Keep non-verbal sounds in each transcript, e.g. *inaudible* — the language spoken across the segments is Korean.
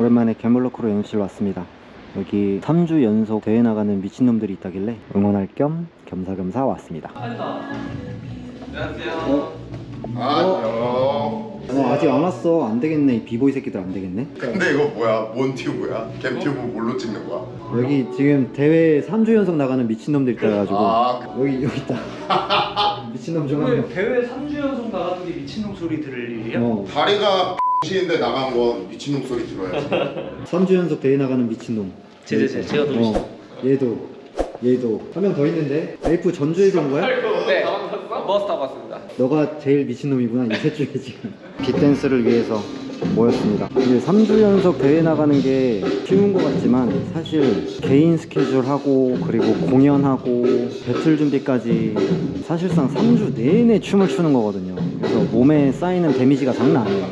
오랜만에 개물로크로 연습실 왔습니다. 여기 3주 연속 대회 나가는 미친놈들이 있다길래 응원할 겸 겸사겸사 왔습니다. 안녕. 어, 아직 안 왔어. 안 되겠네. 이 비보이 새끼들 안 되겠네. 근데 이거 뭐야? 뭔 튜브야? gem튜브 뭘로 찍는 거야? 여기 지금 대회 3주 연속 나가는 미친놈들 있다 해가지고 아, 여기 여기 있다. *laughs* 미친놈 중 한 명. 대회 3주 연속 나가는 게 미친놈 소리 들을 일이야? 어, 다리가 X인데 나간 건 미친놈 소리 들어야지. 3주 *laughs* 연속 대회 나가는 미친놈. 제, 제, 제가 더 어, 얘도 얘도 한 명 더 있는데 에이프 전주에서 온 거야? 네, 버스 타고 왔습니다. 너가 제일 미친놈이구나 이 셋 중에 지금 빗댄스를 위해서 모였습니다. 이제 3주 연속 대회 나가는 게 쉬운 것 같지만 사실 개인 스케줄 하고 그리고 공연하고 배틀 준비까지 사실상 3주 내내 춤을 추는 거거든요. 그래서 몸에 쌓이는 데미지가 장난 아니에요.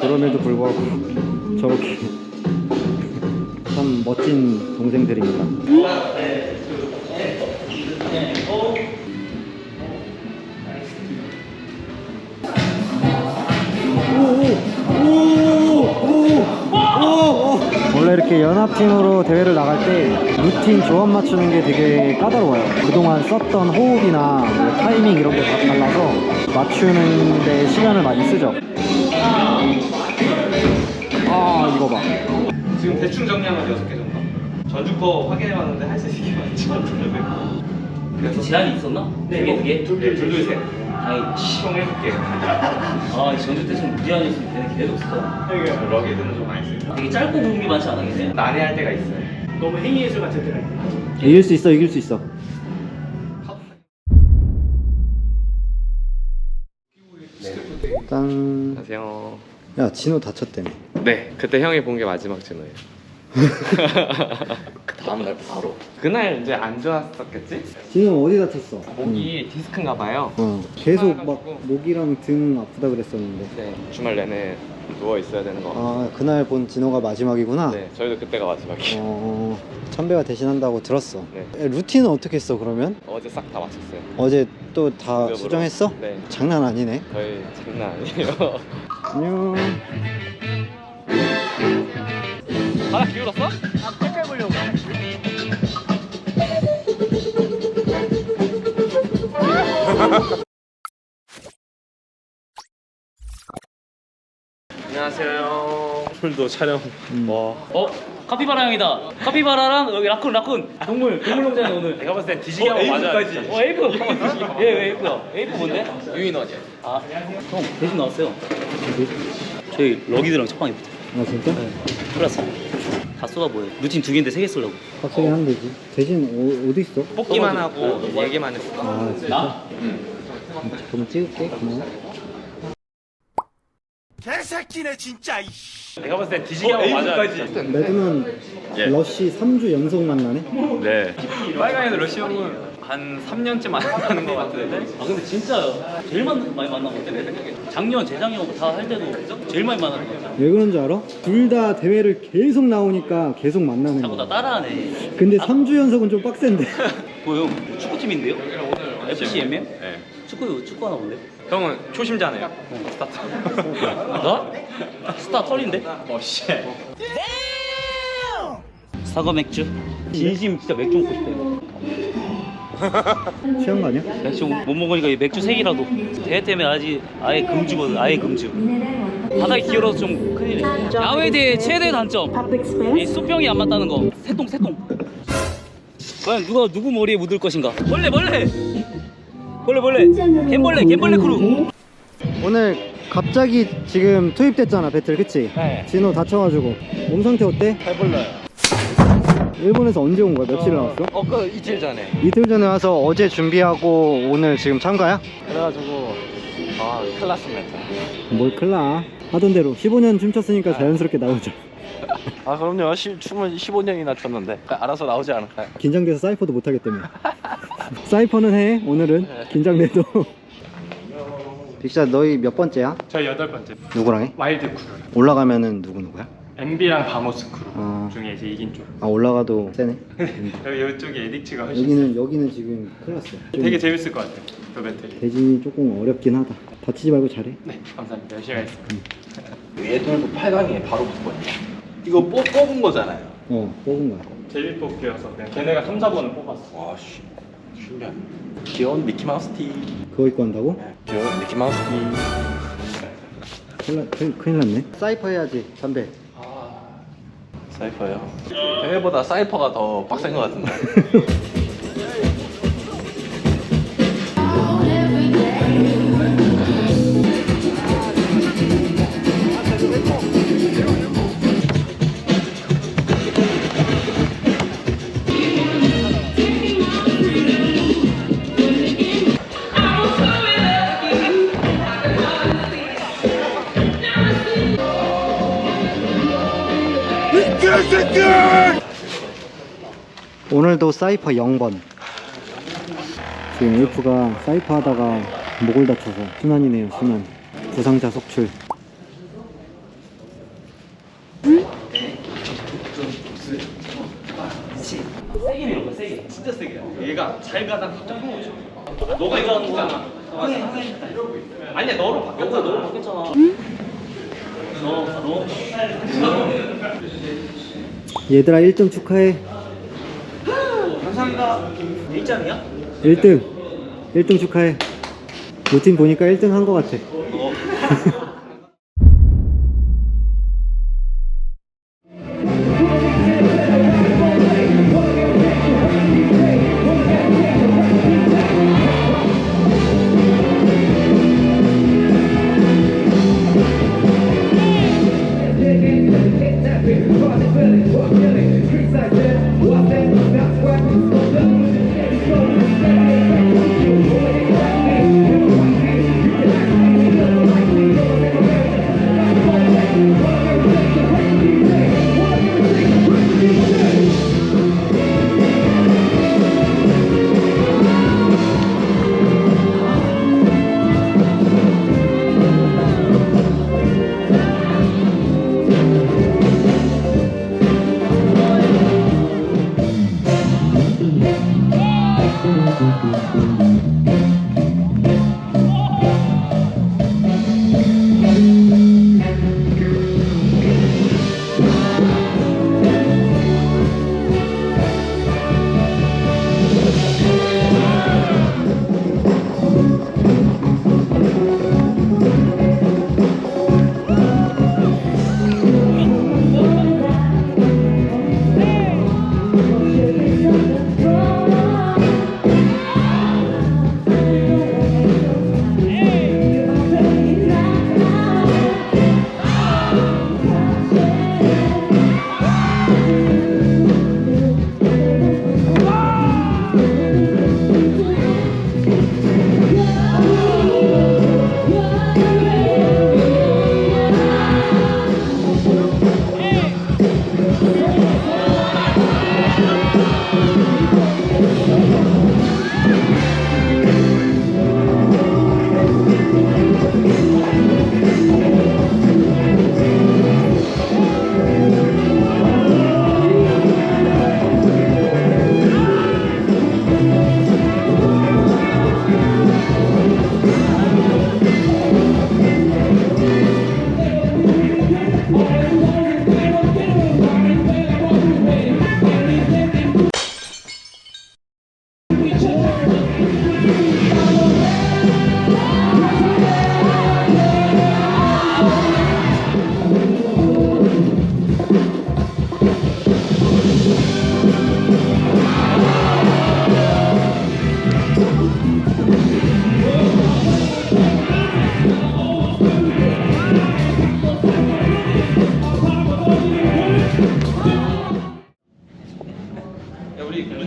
그럼에도 불구하고 *laughs* 저렇게 참 멋진 동생들입니다 이렇게 연합팀으로 대회를 나갈 때 루틴 조합 맞추는 게 되게 까다로워요. 그동안 썼던 호흡이나 뭐 타이밍 이런 게 다 달라서 맞추는 데 시간을 많이 쓰죠. 아, 이거 봐. 지금 대충 정리하면 6개 정도. 전주 거 확인해봤는데 할 수 있는 게 많지 않더라고요. 그래서 제한이 있었나? 네, 개, 두 개? 둘, 둘, 둘, 셋. 다행이다. 시공해볼게. 아, 이 전주 때좀 무제한이었으면 되는 기회도 없었다. 이게 러기드는 좀 많이 쓰요 되게 짧고 굵은 게 많지 않아, 계세요? 난해할 때가 있어요. 너무 행위예술 같은 때가 있구나. 이길 수 있어, 이길 수 있어. 짠. 안녕하세요. 야, 진호 다쳤다며. 네, 그때 형이 본 게 마지막 진호예요. *laughs* 그 다음날 바로. 그날 이제 안 좋았었겠지? 진호 어디 다쳤어? 목이 디스크인가 봐요. 어, 계속 막 아파가지고. 목이랑 등 아프다 그랬었는데. 네, 주말 내내 누워 있어야 되는 거. 아, 그날 본 진호가 마지막이구나. 네, 저희도 그때가 마지막이에요. 어, 천배가 대신한다고 들었어. 네. 에, 루틴은 어떻게 했어, 그러면? 어제 싹 다 마쳤어요. 어제 또 다. 수정했어? 네, 장난 아니네. 저희 장난 아니에요. *laughs* 안녕. 하나 기울었어? 안녕하세요. 오늘도 촬영. 음. 와. 어? 카피바라 향이다. 카피바라랑 여기 라쿤, 라쿤. 동물, 동물 농장에 오늘. 내가 봤을 땐 뒤지게 하고 맞아. 어, 에이프. 얘왜 에이프야? 에이프 뭔데? 유인원이야. 아, 형, 대신 나왔어요. 저희 럭이들랑 첫방에 붙어. 아, 진짜? 네. 플러스. 다 쏟아보여. 루틴 두 개인데 세 개 쓰려고. 확실히 하면 되지. 대신 어, 어디 있어? 뽑기만 하고 얘기만 했어. 아, 진짜? 나? 그럼 찍을게. 고마워. 내가 봤을 땐 뒤지게 하고 맞아. 매드는 러쉬 3주 연속 만나네? 네. 빨간애들 러시 형은 한 3년째 만나는 것 같은데. 아 근데 진짜 제일 만, 많이 만난 것 같아 내 생각에 작년 재작년 다 할 때도 제일 많이 만나는 것 같아 왜 그런 줄 알아? 둘 다 대회를 계속 나오니까 계속 만나는 자꾸 나 거야. 따라하네 근데 3주 연속은 좀 빡센데. *laughs* 뭐요 축구팀인데요? FC MM? 네. 축구 축구 하나 본데? 형은 초심자네요. 스타트. *laughs* 나? 스타 털인데? 어 씨. 사과 맥주 진심 진짜 맥주 먹고 싶어요 *laughs* 취한 거 아니야? 맥주 못 먹으니까 이 맥주 색이라도 대회 때문에 아직 아예 금주거든 아예 금주 바닥이 기울어서 좀 큰일이네 야외 대회 최대 단점 이 수평이 안 맞다는 거 새똥 새똥 과연 누가 누구 머리에 묻을 것인가 벌레 벌레 벌레 벌레 갯벌레 갯벌레 크루 오늘 갑자기 지금 투입됐잖아, 배틀. 그치? 네. 진호 다쳐가지고. 몸 상태 어때? 해볼래요. 일본에서 언제 온 거야? 며칠 나왔어? 어, 그 이틀 전에. 이틀 전에 와서 어제 준비하고 오늘 지금 참가야? 그래가지고 아 클났습니다. 뭘 클라 하던 대로 15년 춤췄으니까 자연스럽게 나오죠 아 그럼요. 시, 춤은 15년이나 췄는데 알아서 나오지 않을까요? 긴장돼서 사이퍼도 못하겠다며 *laughs* 사이퍼는 해 오늘은 긴장돼도 *laughs* 빅샷 너희 몇 번째야? 저희 여덟 번째 누구랑 해? 와일드 크루 올라가면은 누구 누구야? MB랑 바모스 크루 어. 중에 이제 이긴 쪽 아 올라가도 세네 *laughs* 여기 이쪽에 에딕츠가 훨씬 여기는 여기는 지금 큰일 났어 되게 재밌을 것 같아요 그 배터리. 대진이 조금 어렵긴 하다. 다치지 말고 잘해. 네, 감사합니다. 열심히 하겠습니다. 얘들도 8강에 바로 붙거든요. 이거 뽑, 뽑은 거잖아요. 어, 뽑은 거야. 제일 뽑기여서 그냥 걔네가 3, 4번을 뽑았어. 와, 씨. 신기하네. 귀여운 미키마우스 티. 그거 입고 한다고? 귀여운 미키마우스 티. 큰일, 나- 큰일, 큰일 났네. 사이퍼 해야지, 담배. 사이퍼요. 대회보다 사이퍼가 더 빡센 것 같은데. *laughs* 오늘도 사이퍼 0번. 지금 일프가 사이퍼 하다가 목을 다쳐서 순환이네요, 순환. 부상자 속출. 세게 밀어봐 세게 진짜 세게 얘가 잘 가다가 갑자기 너가 이거 하는 거잖아 아니야 너로 바뀌었잖아 너로 바뀌었잖아. 얘들아 1등 축하해. 감사합니다. 1점이요? 1등. 1등 축하해. 루틴 보니까 1등 한 거 같아. *laughs*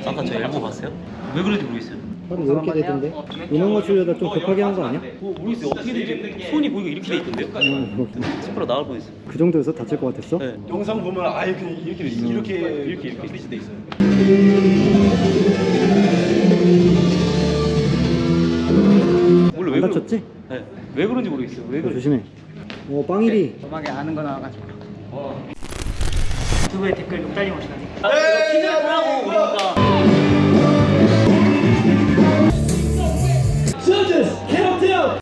아까 저 엘보 봤어요? 왜 그런지 모르겠어요. 팔이 이렇게 되던데? 인형 맞추려다 좀 급하게 한 거 아니야? 뭐 모르겠어요. 어떻게 된지 손이 보니까 이렇게 돼 있던데요? 음, 스프로 나올 뻔했어요. 그 정도여서 다칠 것 같았어? 네. 영상 보면 아예 그냥 이렇게 돼 있어. 이렇게 이렇게 이렇게 돼 있어요. 원래 안 왜. 다쳤지? 네. 왜 그런지 모르겠어요. 왜 어, 그래? 조심해. 어, 빵일이. 음악에 아는 거 나와가지고. 유튜브에 댓글 욕 달리고 오시다니. 기대하고 그러니까. So just count down.